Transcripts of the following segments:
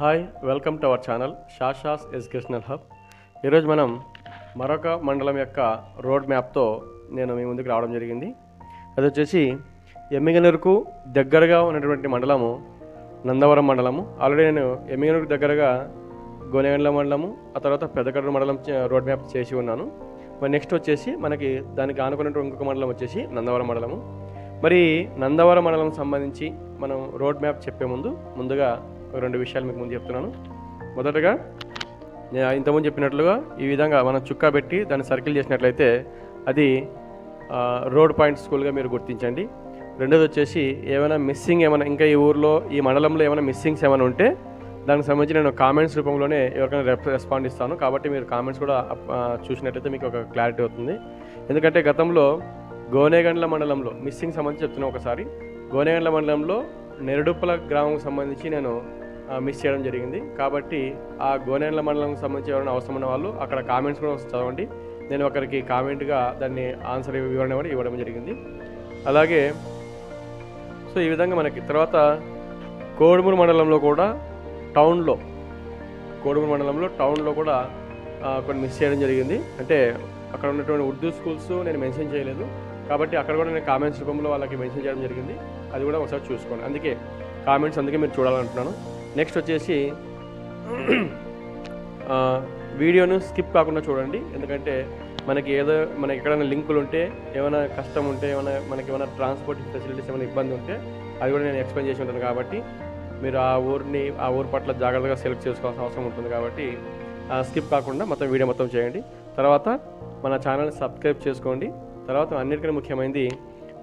Hi welcome to our channel Shasha's educational hub. ఈరోజు మనం మరొక మండలం యొక్క రోడ్ మ్యాప్తో నేను మీ ముందుకు రావడం జరిగింది. అది వచ్చేసి ఎమ్మిగనూరుకు దగ్గరగా ఉన్నటువంటి మండలము నందవరం మండలము. ఆల్రెడీ నేను ఎమ్మిగనూరుకు దగ్గరగా గోనెగండ్ల మండలము ఆ తర్వాత పెద్దకడూరు మండలం రోడ్ మ్యాప్ చేసి ఉన్నాను. మరి నెక్స్ట్ వచ్చేసి మనకి దానికి ఆనుకున్నటువంటి ఇంకొక మండలం వచ్చేసి నందవరం మండలము. మరి నందవరం మండలం సంబంధించి మనం రోడ్ మ్యాప్ చెప్పే ముందు ముందుగా రెండు విషయాలు మీకు ముందు చెప్తున్నాను. మొదటగా నేను ఇంతకుముందు చెప్పినట్లుగా ఈ విధంగా మనం చుక్కా పెట్టి దాన్ని సర్కిల్ చేసినట్లయితే అది రోడ్ పాయింట్ స్కూల్గా మీరు గుర్తించండి. రెండోది వచ్చేసి ఏమైనా మిస్సింగ్ ఏమైనా ఇంకా ఈ ఊర్లో ఈ మండలంలో ఏమైనా మిస్సింగ్స్ ఏమైనా ఉంటే దానికి సంబంధించి నేను కామెంట్స్ రూపంలోనే ఎవరికైనా రెస్పాండ్ ఇస్తాను. కాబట్టి మీరు కామెంట్స్ కూడా చూసినట్లయితే మీకు ఒక క్లారిటీ అవుతుంది ఎందుకంటే గతంలో గోనేగండ్ల మండలంలో మిస్సింగ్ సంబంధించి చెప్తున్నాను ఒకసారి. గోనేగండ్ల మండలంలో నెరడుప్పల గ్రామంకు సంబంధించి నేను మిస్ చేయడం జరిగింది. కాబట్టి ఆ గోనేగండ్ల మండలంకి సంబంధించి ఎవరైనా అవసరం ఉన్న వాళ్ళు అక్కడ కామెంట్స్ కూడా చదవండి. నేను ఒకరికి కామెంట్గా దాన్ని ఆన్సర్ వివరణ కూడా ఇవ్వడం జరిగింది. అలాగే సో ఈ విధంగా మనకి తర్వాత కోడుమూరు మండలంలో కూడా టౌన్లో కోడుమూరు మండలంలో టౌన్లో కూడా కొన్ని మిస్ చేయడం జరిగింది. అంటే అక్కడ ఉన్నటువంటి ఉర్దూ స్కూల్స్ నేను మెన్షన్ చేయలేదు. కాబట్టి అక్కడ కూడా నేను కామెంట్స్ రూపంలో వాళ్ళకి మెన్షన్ చేయడం జరిగింది. అది కూడా ఒకసారి చూసుకోండి. అందుకే కామెంట్స్ అందుకే మీరు చూడాలంటున్నాను నెక్స్ట్ వచ్చేసి వీడియోను స్కిప్ కాకుండా చూడండి. ఎందుకంటే మనకి ఏదో మనకి ఎక్కడైనా లింకులు ఉంటే ఏమైనా కష్టం ఉంటే ఏమైనా మనకి ఏమైనా ట్రాన్స్పోర్ట్ ఫెసిలిటీస్ ఏమైనా ఇబ్బంది ఉంటే అది కూడా నేను ఎక్స్ప్లెయిన్ చేసి ఉంటాను కాబట్టి మీరు ఆ ఊరిని ఆ ఊరి పట్ల జాగ్రత్తగా సెలెక్ట్ చేసుకోవాల్సిన అవసరం ఉంటుంది కాబట్టి స్కిప్ కాకుండా మొత్తం వీడియో మొత్తం చేయండి. తర్వాత మన ఛానల్ సబ్స్క్రైబ్ చేసుకోండి. తర్వాత అన్నిటికన్నా ముఖ్యమైనది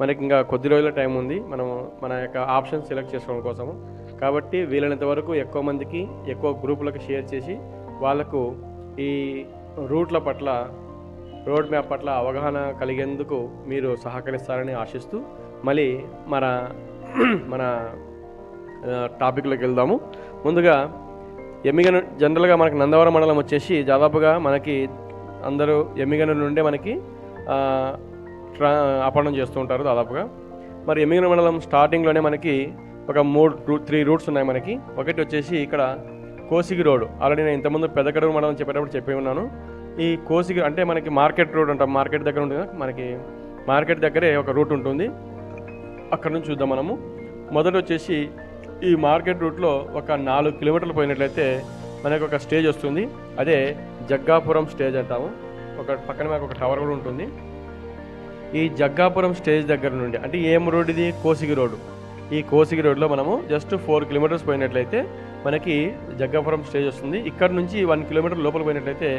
మనకి ఇంకా కొద్ది రోజుల టైం ఉంది. మనం మన యొక్క ఆప్షన్ సెలెక్ట్ చేసుకోవడం కోసము. కాబట్టి వీలైనంత వరకు ఎక్కువ మందికి ఎక్కువ గ్రూపులకు షేర్ చేసి వాళ్ళకు ఈ రూట్ల పట్ల రోడ్ మ్యాప్ పట్ల అవగాహన కలిగేందుకు మీరు సహకరిస్తారని ఆశిస్తూ మళ్ళీ మన మన టాపిక్లోకి వెళ్దాము. ముందుగా ఎమ్మిగన జనరల్గా మనకి నందవరం మండలం వచ్చేసి దాదాపుగా మనకి అందరూ ఎమ్మిగన నుండే మనకి ట్రా అపహరణం చేస్తూ ఉంటారు దాదాపుగా. మరి ఎమ్మిగిన మండలం స్టార్టింగ్లోనే మనకి ఒక మూడు రూ త్రీ రూట్స్ ఉన్నాయి మనకి. ఒకటి వచ్చేసి ఇక్కడ కోసిగి రోడ్. ఆల్రెడీ నేను ఇంతకుముందు పెద్దకడూరు మండలం చెప్పేటప్పుడు చెప్పి ఉన్నాను. ఈ కోసిగి అంటే మనకి మార్కెట్ రోడ్ అంటాం. మార్కెట్ దగ్గర ఉంటుంది మనకి మార్కెట్ దగ్గరే ఒక రూట్ ఉంటుంది. అక్కడ నుంచి చూద్దాం మనము. మొదట వచ్చేసి ఈ మార్కెట్ రూట్లో ఒక నాలుగు కిలోమీటర్లు పోయినట్లయితే మనకు ఒక స్టేజ్ వస్తుంది. అదే జగ్గాపురం స్టేజ్ అంటాము. ఒక పక్కన మనకు ఒక టవర్ కూడా ఉంటుంది. ఈ జగ్గాపురం స్టేజ్ దగ్గర నుండి అంటే ఏం రోడ్ ఇది? కోసిగి రోడ్డు. ఈ కోసిగి రోడ్లో మనము జస్ట్ ఫోర్ కిలోమీటర్స్ పోయినట్లయితే మనకి జగ్గాపురం స్టేజ్ వస్తుంది. ఇక్కడ నుంచి వన్ కిలోమీటర్ లోపల పోయినట్లయితే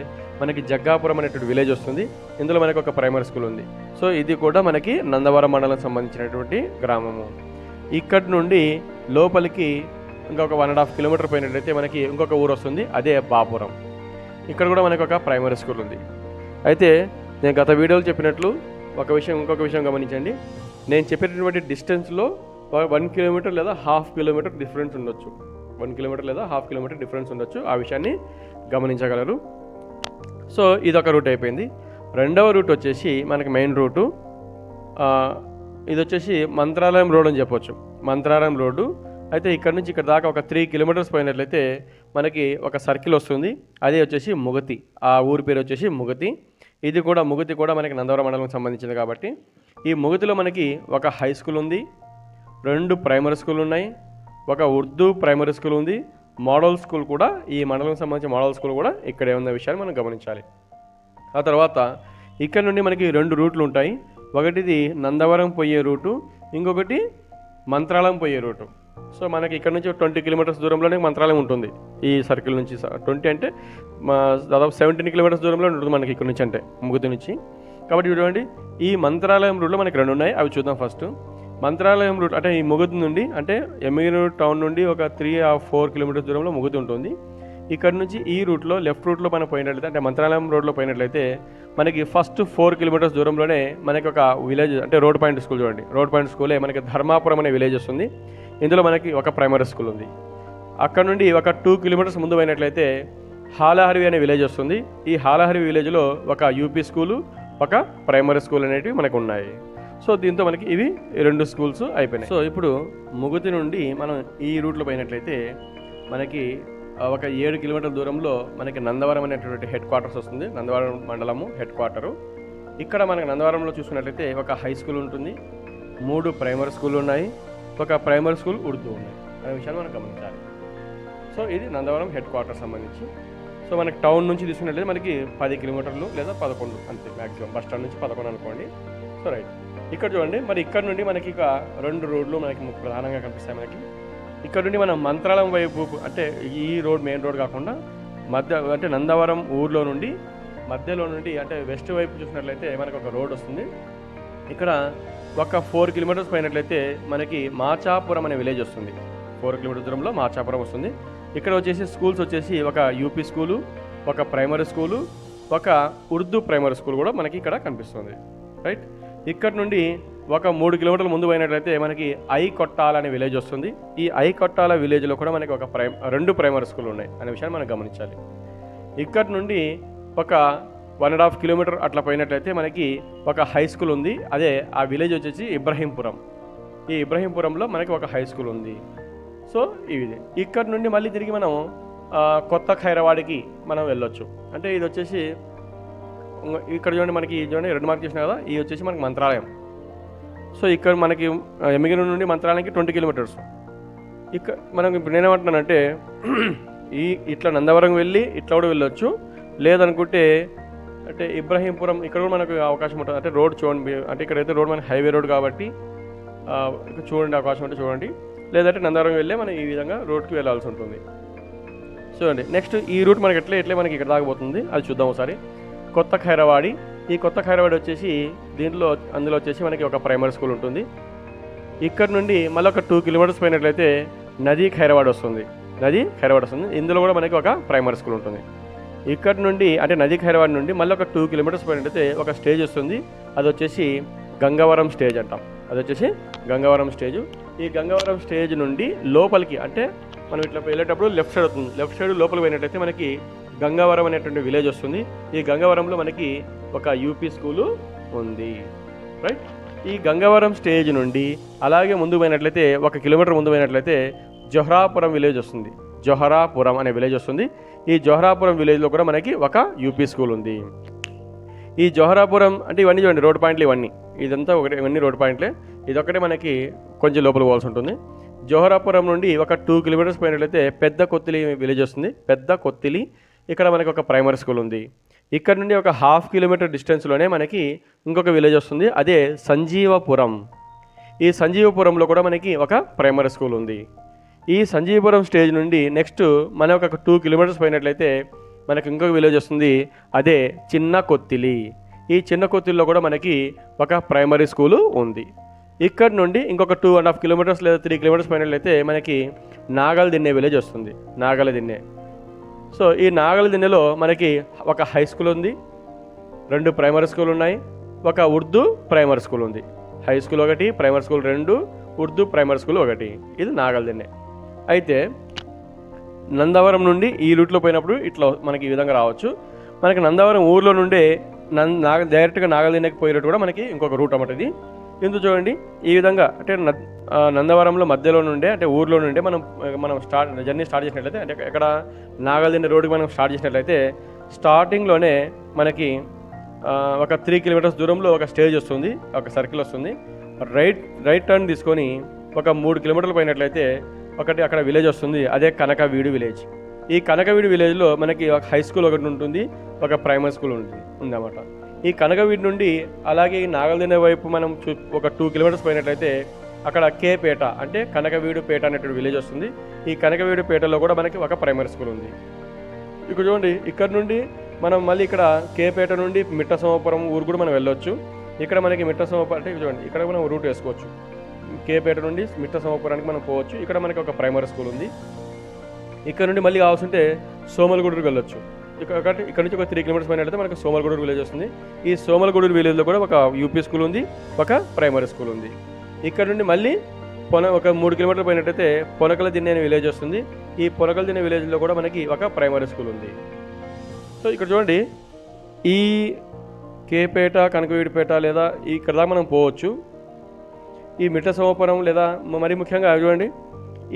మనకి జగ్గాపురం అనేటువంటి విలేజ్ వస్తుంది. ఇందులో మనకి ఒక ప్రైమరీ స్కూల్ ఉంది. సో ఇది కూడా మనకి నందవరం మండలం సంబంధించినటువంటి గ్రామము. ఇక్కడి నుండి లోపలికి ఇంకొక వన్ అండ్ హాఫ్ కిలోమీటర్ పోయినట్లయితే మనకి ఇంకొక ఊరు వస్తుంది. అదే బాపురం. ఇక్కడ కూడా మనకి ఒక ప్రైమరీ స్కూల్ ఉంది. అయితే నేను గత వీడియోలు చెప్పినట్లు ఒక విషయం ఇంకొక విషయం గమనించండి. నేను చెప్పేటటువంటి డిస్టెన్స్లో వన్ కిలోమీటర్ లేదా హాఫ్ కిలోమీటర్ డిఫరెన్స్ ఉండొచ్చు. వన్ కిలోమీటర్ లేదా హాఫ్ కిలోమీటర్ డిఫరెన్స్ ఉండొచ్చు. ఆ విషయాన్ని గమనించగలరు. సో ఇది ఒక రూట్ అయిపోయింది. రెండవ రూట్ వచ్చేసి మనకి మెయిన్ రూటు ఇది వచ్చేసి మంత్రాలయం రోడ్ అని చెప్పొచ్చు. మంత్రాలయం రోడ్డు. అయితే ఇక్కడ నుంచి ఇక్కడ దాకా ఒక త్రీ కిలోమీటర్స్ పోయినట్లయితే మనకి ఒక సర్కిల్ వస్తుంది. అది వచ్చేసి ముగతి. ఆ ఊరి పేరు వచ్చేసి ముగతి. ఇది కూడా ముగుతి కూడా మనకి నందవరం మండలం సంబంధించింది కాబట్టి ఈ ముగతిలో మనకి ఒక హై స్కూల్ ఉంది రెండు ప్రైమరీ స్కూల్ ఉన్నాయి ఒక ఉర్దూ ప్రైమరీ స్కూల్ ఉంది మోడల్ స్కూల్ కూడా ఈ మండలం సంబంధించిన మోడల్ స్కూల్ కూడా ఇక్కడే ఉన్న విషయాన్ని మనం గమనించాలి. ఆ తర్వాత ఇక్కడ నుండి మనకి రెండు రూట్లు ఉంటాయి ఒకటిది నందవరం పోయే రూటు ఇంకొకటి మంత్రాలయం పోయే రూటు. సో మనకి ఇక్కడ నుంచి ట్వంటీ కిలోమీటర్స్ దూరంలోనే మంత్రాలయం ఉంటుంది. ఈ సర్కిల్ నుంచి ట్వంటీ అంటే దాదాపు సెవెంటీన్ కిలోమీటర్స్ దూరంలో ఉంటుంది మనకి ఇక్కడ నుంచి అంటే ముగుతి నుంచి. కాబట్టి చూడండి ఈ మంత్రాలయం రూట్లో మనకి రెండు ఉన్నాయి. అవి చూద్దాం ఫస్ట్ మంత్రాలయం రూట్ అంటే ఈ ముగుతి నుండి అంటే ఎమ్మిగనూరు టౌన్ నుండి ఒక త్రీ ఆ ఫోర్ కిలోమీటర్స్ దూరంలో ముగుతి ఉంటుంది. ఇక్కడ నుంచి ఈ రూట్లో లెఫ్ట్ రూట్లో మనం పోయినట్లయితే అంటే మంత్రాలయం రోడ్లో పోయినట్లయితే మనకి ఫస్ట్ ఫోర్ కిలోమీటర్స్ దూరంలోనే మనకి ఒక విలేజ్ అంటే రోడ్ పాయింట్ స్కూల్ చూడండి. రోడ్ పాయింట్ స్కూలే మనకి ధర్మాపురం అనే విలేజ్ వస్తుంది. ఇందులో మనకి ఒక ప్రైమరీ స్కూల్ ఉంది. అక్కడ నుండి ఒక టూ కిలోమీటర్స్ ముందు పోయినట్లయితే హాలహరివి అనే విలేజ్ వస్తుంది. ఈ హాలహరివి విలేజ్లో ఒక యూపీ స్కూలు ఒక ప్రైమరీ స్కూల్ అనేటివి మనకు ఉన్నాయి. సో దీంతో మనకి ఇవి రెండు స్కూల్స్ అయిపోయినాయి. సో ఇప్పుడు ముగుతి నుండి మనం ఈ రూట్లో పోయినట్లయితే మనకి ఒక ఏడు కిలోమీటర్ల దూరంలో మనకి నందవరం అనేటువంటి హెడ్ క్వార్టర్స్ వస్తుంది. నందవరం మండలము హెడ్ క్వార్టరు ఇక్కడ మనకి నందవరంలో చూసుకున్నట్లయితే ఒక హై స్కూల్ ఉంటుంది. మూడు ప్రైమరీ స్కూల్ ఉన్నాయి. ఒక ప్రైమరీ స్కూల్ ఉర్దూ ఉన్నాయి అనే విషయాన్ని మనం గమనించాలి. సో ఇది నందవరం హెడ్ క్వార్టర్ సంబంధించి. సో మనకి టౌన్ నుంచి తీసుకున్నట్లయితే మనకి పది కిలోమీటర్లు లేదా పదకొండు అంతే మ్యాక్సిమం బస్ స్టాండ్ నుంచి పదకొండు అనుకోండి. సో రైట్ ఇక్కడ చూడండి మరి ఇక్కడ నుండి మనకి ఇక రెండు రోడ్లు మనకి ప్రధానంగా కనిపిస్తాయి మనకి. ఇక్కడ నుండి మనం మంత్రాలయం వైపు అంటే ఈ రోడ్ మెయిన్ రోడ్ కాకుండా మధ్య అంటే నందవరం ఊర్లో నుండి మధ్యలో నుండి అంటే వెస్ట్ వైపు చూసినట్లయితే మనకు ఒక రోడ్ వస్తుంది. ఇక్కడ ఒక ఫోర్ కిలోమీటర్స్ పోయినట్లయితే మనకి మాచాపురం అనే విలేజ్ వస్తుంది. ఫోర్ కిలోమీటర్ దూరంలో మాచాపురం వస్తుంది. ఇక్కడ వచ్చేసి స్కూల్స్ వచ్చేసి ఒక యూపీ స్కూలు ఒక ప్రైమరీ స్కూలు ఒక ఉర్దూ ప్రైమరీ స్కూల్ కూడా మనకి ఇక్కడ కనిపిస్తుంది. రైట్? ఇక్కడ నుండి ఒక మూడు కిలోమీటర్ల ముందు పోయినట్లయితే మనకి ఐ కొట్టాల అనే విలేజ్ వస్తుంది. ఈ ఐ కొట్టాల విలేజ్లో కూడా మనకి ఒక ప్రై రెండు ప్రైమరీ స్కూల్ ఉన్నాయి అనే విషయాన్ని మనం గమనించాలి. ఇక్కడ నుండి ఒక వన్ అండ్ హాఫ్ కిలోమీటర్ అట్లా పోయినట్లయితే మనకి ఒక హై స్కూల్ ఉంది. అదే ఆ విలేజ్ వచ్చేసి ఇబ్రహీంపురం. ఈ ఇబ్రహీంపురంలో మనకి ఒక హై స్కూల్ ఉంది. సో ఇది ఇక్కడ నుండి మళ్ళీ తిరిగి మనం కొత్త ఖైరవాడికి మనం వెళ్ళొచ్చు. అంటే ఇది వచ్చేసి ఇక్కడ చూడండి మనకి ఈ చూడండి రెండు మార్క్ చేసిన కదా ఇది వచ్చేసి మనకి మంత్రాలయం. సో ఇక్కడ మనకి ఎమ్మిగిరి నుండి మంత్రాలయానికి ట్వంటీ కిలోమీటర్స్. ఇక్కడ మనం ఇప్పుడు నేనేమంటున్నానంటే ఈ ఇట్లా నందవరం వెళ్ళి ఇట్లా కూడా వెళ్ళొచ్చు. లేదనుకుంటే అంటే ఇబ్రహీంపురం ఇక్కడ కూడా మనకు అవకాశం ఉంటుంది. అంటే రోడ్ చూడండి అంటే ఇక్కడైతే రోడ్ మనకి హైవే రోడ్ కాబట్టి చూడండి అవకాశం ఉంటే చూడండి. లేదంటే నందారం వెళ్ళే మనం ఈ విధంగా రోడ్కి వెళ్ళాల్సి ఉంటుంది. చూడండి నెక్స్ట్ ఈ రూట్ మనకి ఎట్లా ఎట్లే మనకి ఇక్కడ దాకపోతుంది అది చూద్దాం ఒకసారి. కొత్త ఖైరవాడి ఈ కొత్త ఖైరవాడి వచ్చేసి దీంట్లో అందులో వచ్చేసి మనకి ఒక ప్రైమరీ స్కూల్ ఉంటుంది. ఇక్కడ నుండి మళ్ళీ ఒక టూ కిలోమీటర్స్ పోయినట్లయితే నది ఖైరవాడ్ వస్తుంది. నది ఖైరవాడ్ వస్తుంది. ఇందులో కూడా మనకి ఒక ప్రైమరీ స్కూల్ ఉంటుంది. ఇక్కడ నుండి అంటే నది ఖైరవాడ్ నుండి మళ్ళీ ఒక టూ కిలోమీటర్స్ అయితే ఒక స్టేజ్ వస్తుంది. అది వచ్చేసి గంగవరం స్టేజ్ అంటాం. అది వచ్చేసి గంగవరం స్టేజ్ ఈ గంగవరం స్టేజ్ నుండి లోపలికి అంటే మనం ఇట్లా వెళ్ళేటప్పుడు లెఫ్ట్ సైడ్ అవుతుంది లెఫ్ట్ సైడ్ లోపలికి పోయినట్టయితే మనకి గంగవరం అనేటువంటి విలేజ్ వస్తుంది. ఈ గంగవరంలో మనకి ఒక యూపీ స్కూలు ఉంది. రైట్ ఈ గంగవరం స్టేజ్ నుండి అలాగే ముందు పోయినట్లయితే ఒక కిలోమీటర్ ముందు పోయినట్లయితే జొహ్రాపురం విలేజ్ వస్తుంది. జొహరాపురం అనే విలేజ్ వస్తుంది. ఈ జొహరాపురం విలేజ్లో కూడా మనకి ఒక యూపీ స్కూల్ ఉంది. ఈ జోహరాపురం అంటే ఇవన్నీ చూడండి రోడ్ పాయింట్లు ఇవన్నీ. ఇదంతా ఒకటి ఇవన్నీ రోడ్ పాయింట్లే. ఇదొక్కటే మనకి కొంచెం లోపల పోవాల్సి ఉంటుంది. జోహరాపురం నుండి ఒక టూ కిలోమీటర్స్ పోయినట్లయితే పెద్ద కొత్తిలి విలేజ్ వస్తుంది. పెద్ద కొత్తిలి. ఇక్కడ మనకి ఒక ప్రైమరీ స్కూల్ ఉంది. ఇక్కడ నుండి ఒక హాఫ్ కిలోమీటర్ డిస్టెన్స్లోనే మనకి ఇంకొక విలేజ్ వస్తుంది. అదే సంజీవపురం. ఈ సంజీవపురంలో కూడా మనకి ఒక ప్రైమరీ స్కూల్ ఉంది. ఈ సంజీవపురం స్టేజ్ నుండి నెక్స్ట్ మనం ఒక టూ కిలోమీటర్స్ పోయినట్లయితే మనకి ఇంకొక విలేజ్ వస్తుంది అదే చిన్న కొత్తిలి. ఈ చిన్న కొత్తిలిలో కూడా మనకి ఒక ప్రైమరీ స్కూలు ఉంది. ఇక్కడ నుండి ఇంకొక టూ అండ్ హాఫ్ కిలోమీటర్స్ లేదా త్రీ కిలోమీటర్స్ పోయినట్లయితే మనకి నాగల దిన్నే విలేజ్ వస్తుంది నాగల దిన్నే సో ఈ నాగల దిన్నెలో మనకి ఒక హై స్కూల్ ఉంది రెండు ప్రైమరీ స్కూల్ ఉన్నాయి ఒక ఉర్దూ ప్రైమరీ స్కూల్ ఉంది. హై స్కూల్ ఒకటి ప్రైమరీ స్కూల్ రెండు ఉర్దూ ప్రైమరీ స్కూల్ ఒకటి. ఇది నాగల దిన్నే అయితే నందవరం నుండి ఈ రూట్లో పోయినప్పుడు ఇట్లా మనకి ఈ విధంగా రావచ్చు. మనకి నందవరం ఊర్లో నుండే నం నాగ డైరెక్ట్గా నాగల్దిన్నకి పోయినట్టు కూడా మనకి ఇంకొక రూట్ అన్నమాట ఇది. ఎందుకు చూడండి ఈ విధంగా అంటే నందవరంలో మధ్యలో నుండే అంటే ఊర్లో నుండే మనం మనం స్టార్ట్ జర్నీ స్టార్ట్ చేసినట్లయితే అంటే ఎక్కడ నాగల్దిన్న రోడ్డుకి మనం స్టార్ట్ చేసినట్లయితే స్టార్టింగ్లోనే మనకి ఒక త్రీ కిలోమీటర్స్ దూరంలో ఒక స్టేజ్ వస్తుంది ఒక సర్కిల్ వస్తుంది. రైట్ రైట్ టర్న్ తీసుకొని ఒక మూడు కిలోమీటర్లు పోయినట్లయితే ఒకటి అక్కడ విలేజ్ వస్తుంది అదే కనకవీడు విలేజ్ ఈ కనకవీడు విలేజ్లో మనకి ఒక హై స్కూల్ ఒకటి ఉంటుంది ఒక ప్రైమరీ స్కూల్ ఉంటుంది ఉందన్నమాట. ఈ కనకవీడు నుండి అలాగే ఈ నాగల్దిన వైపు మనం చూ ఒక టూ కిలోమీటర్స్ పోయినట్లయితే అక్కడ కేపేట అంటే కనకవీడు పేట అనేటువంటి విలేజ్ వస్తుంది. ఈ కనకవీడు పేటలో కూడా మనకి ఒక ప్రైమరీ స్కూల్ ఉంది. ఇక్కడ చూడండి ఇక్కడ నుండి మనం మళ్ళీ ఇక్కడ కేపేట నుండి మిట్ట సోమపురం ఊరు కూడా మనం వెళ్ళొచ్చు. ఇక్కడ మనకి మిట్ట సోమపురం అంటే చూడండి ఇక్కడ మనం రూట్ వేసుకోవచ్చు. కేపేట నుండి మిట్ట సోమపురానికి మనం పోవచ్చు. ఇక్కడ మనకి ఒక ప్రైమరీ స్కూల్ ఉంది. ఇక్కడ నుండి మళ్ళీ కావాల్సింటే సోమలగూడూరు వెళ్ళొచ్చు. ఇక్కడ ఇక్కడ నుంచి ఒక త్రీ కిలోమీటర్స్ పైన వెళ్తే మనకి సోమలగూడూరు విలేజ్ వస్తుంది. ఈ సోమలగూడూరు విలేజ్లో కూడా ఒక యూపీ స్కూల్ ఉంది ఒక ప్రైమరీ స్కూల్ ఉంది. ఇక్కడ నుండి మళ్ళీ పొన ఒక మూడు కిలోమీటర్లు పోయినట్టయితే పొనకల దిన్నే విలేజ్ వస్తుంది. ఈ పొనకల దిన్నే విలేజ్లో కూడా మనకి ఒక ప్రైమరీ స్కూల్ ఉంది. సో ఇక్కడ చూడండి ఈ కేపేట కనకవీడిపేట లేదా ఇక్కడ దాకా మనం పోవచ్చు. ఈ మిట్ట సోమపురం లేదా మరీ మరి ముఖ్యంగా చూడండి.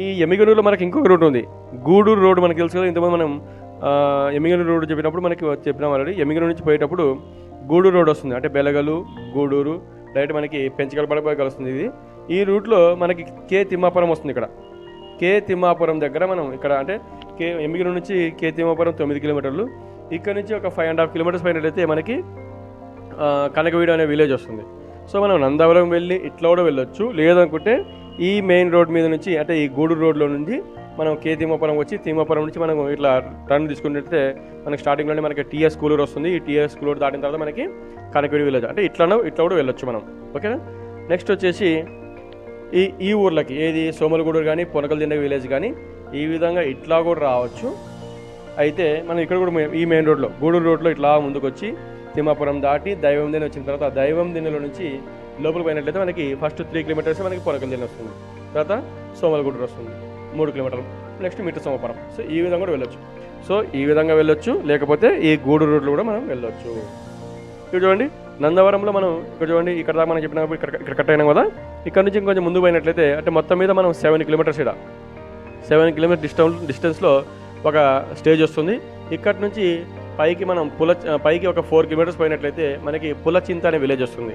ఈ ఎమ్మిగనూరులో మనకి ఇంకొక రూట్ ఉంది. గూడూరు రోడ్డు మనకి తెలుసు కదా ఇంతకుముందు మనం ఎమ్మిగనూరు రోడ్డు చెప్పినప్పుడు మనకి చెప్పినాం ఆల్రెడీ. ఎమ్మిగనూరు నుంచి పోయేటప్పుడు గూడూరు రోడ్ వస్తుంది. అంటే బెలగలు గూడూరు డైరెక్ట్ మనకి పెంచగలపడిపోయి కలుస్తుంది ఇది. ఈ రూట్లో మనకి కే తిమ్మాపురం వస్తుంది ఇక్కడ. కే తిమ్మాపురం దగ్గర మనం ఇక్కడ అంటే కే ఎమ్మిగనూరు నుంచి కే తిమ్మాపురం తొమ్మిది కిలోమీటర్లు. ఇక్కడ నుంచి ఒక ఫైవ్ అండ్ హాఫ్ కిలోమీటర్స్ పైన అయితే మనకి కనకవీడు అనే విలేజ్ వస్తుంది. సో మనం నందవరం వెళ్ళి ఇట్లా కూడా వెళ్ళొచ్చు. లేదనుకుంటే ఈ మెయిన్ రోడ్ మీద నుంచి అంటే ఈ గూడూరు రోడ్లో నుంచి మనం కే తిమ్మపురం వచ్చి తిమ్మపురం నుంచి మనం ఇట్లా టర్న్ తీసుకుంటే మనకి స్టార్టింగ్లోనే మనకి టీఎస్ కూలూరు వస్తుంది. ఈ టీఎస్ కూలూరు దాటిన తర్వాత మనకి కనకవీడు విలేజ్ అంటే ఇట్లానో ఇట్లా కూడా వెళ్ళొచ్చు మనం. ఓకేనా? నెక్స్ట్ వచ్చేసి ఈ ఈ ఊర్లకి ఏది? సోమలగూడూరు కానీ పొనకలదిండ విలేజ్ కానీ ఈ విధంగా ఇట్లా కూడా రావచ్చు. అయితే మనం ఇక్కడ కూడా ఈ మెయిన్ రోడ్లో గూడూరు రోడ్లో ఇట్లా ముందుకు వచ్చి తిమ్మాపురం దాటి దైవం దిన వచ్చిన తర్వాత దైవం దినలో నుంచి లోపలికి పోయినట్లయితే మనకి ఫస్ట్ త్రీ కిలోమీటర్స్ మనకి పొనకల దిన వస్తుంది. తర్వాత సోమలగూడూరు వస్తుంది. మూడు కిలోమీటర్లు నెక్స్ట్ మిట్ట సోమపురం. సో ఈ విధంగా కూడా వెళ్ళొచ్చు. సో ఈ విధంగా వెళ్ళొచ్చు. లేకపోతే ఈ గూడూరు రోడ్లో కూడా మనం వెళ్ళొచ్చు. ఇక్కడ చూడండి నందవరంలో మనం ఇక్కడ చూడండి ఇక్కడ దాకా మనం చెప్పినప్పుడు ఇక్కడ ఇక్కడ కట్ అయినాం కదా. ఇక్కడ నుంచి ఇంకొంచెం ముందు పోయినట్లయితే అంటే మొత్తం మీద మనం సెవెన్ కిలోమీటర్స్ ఇక్కడ సెవెన్ కిలోమీటర్ డిస్టెన్స్ డిస్టెన్స్లో ఒక స్టేజ్ వస్తుంది. ఇక్కడ నుంచి పైకి మనం పుల పైకి ఒక ఫోర్ కిలోమీటర్స్ పోయినట్లయితే మనకి పులచింత అనే విలేజ్ వస్తుంది.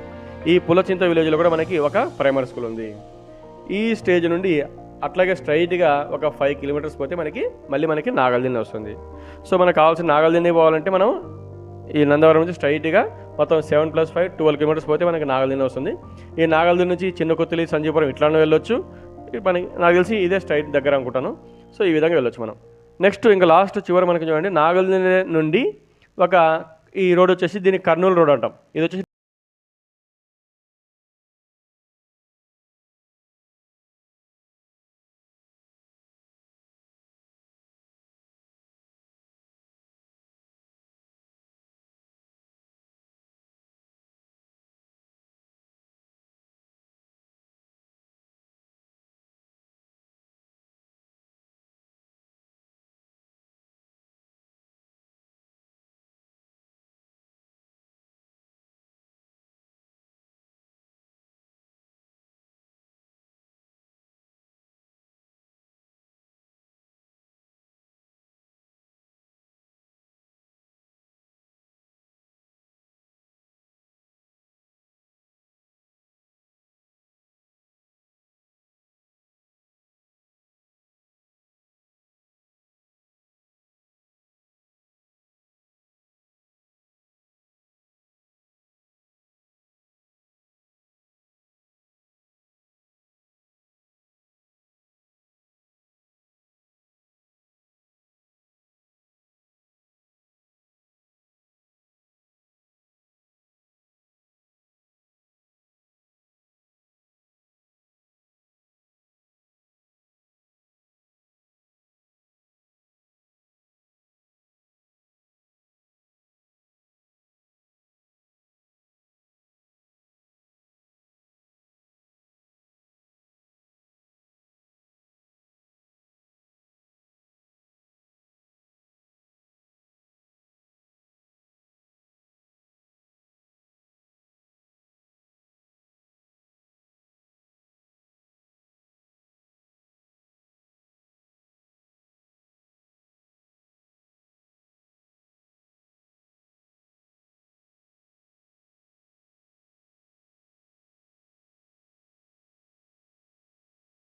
ఈ పులచింత విలేజ్లో కూడా మనకి ఒక ప్రైమరీ స్కూల్ ఉంది. ఈ స్టేజ్ నుండి అట్లాగే స్ట్రైట్గా ఒక ఫైవ్ కిలోమీటర్స్ పోతే మనకి మళ్ళీ మనకి నాగల్దిన్నె వస్తుంది. సో మనకు కావాల్సిన నాగల్దిన్నె పోవాలంటే మనం ఈ నందవరం నుంచి స్ట్రైట్గా మొత్తం seven plus five twelve kilometres పోతే మనకి నాగల్దిన్నె వస్తుంది. ఈ నాగల్దిన్నె నుంచి చిన్న కొత్తలి సంజీపురం ఇట్లానే వెళ్ళొచ్చు. మనకి నాకు తెలిసి ఇదే స్ట్రైట్ దగ్గర అనుకుంటాను. సో ఈ విధంగా వెళ్ళొచ్చు మనం. నెక్స్ట్ ఇంకా లాస్ట్ చివరి మనకి చూడండి నాగల్ నుండి ఒక ఈ రోడ్ వచ్చేసి దీన్ని కర్నూలు రోడ్ అంటాం. ఇది వచ్చేసి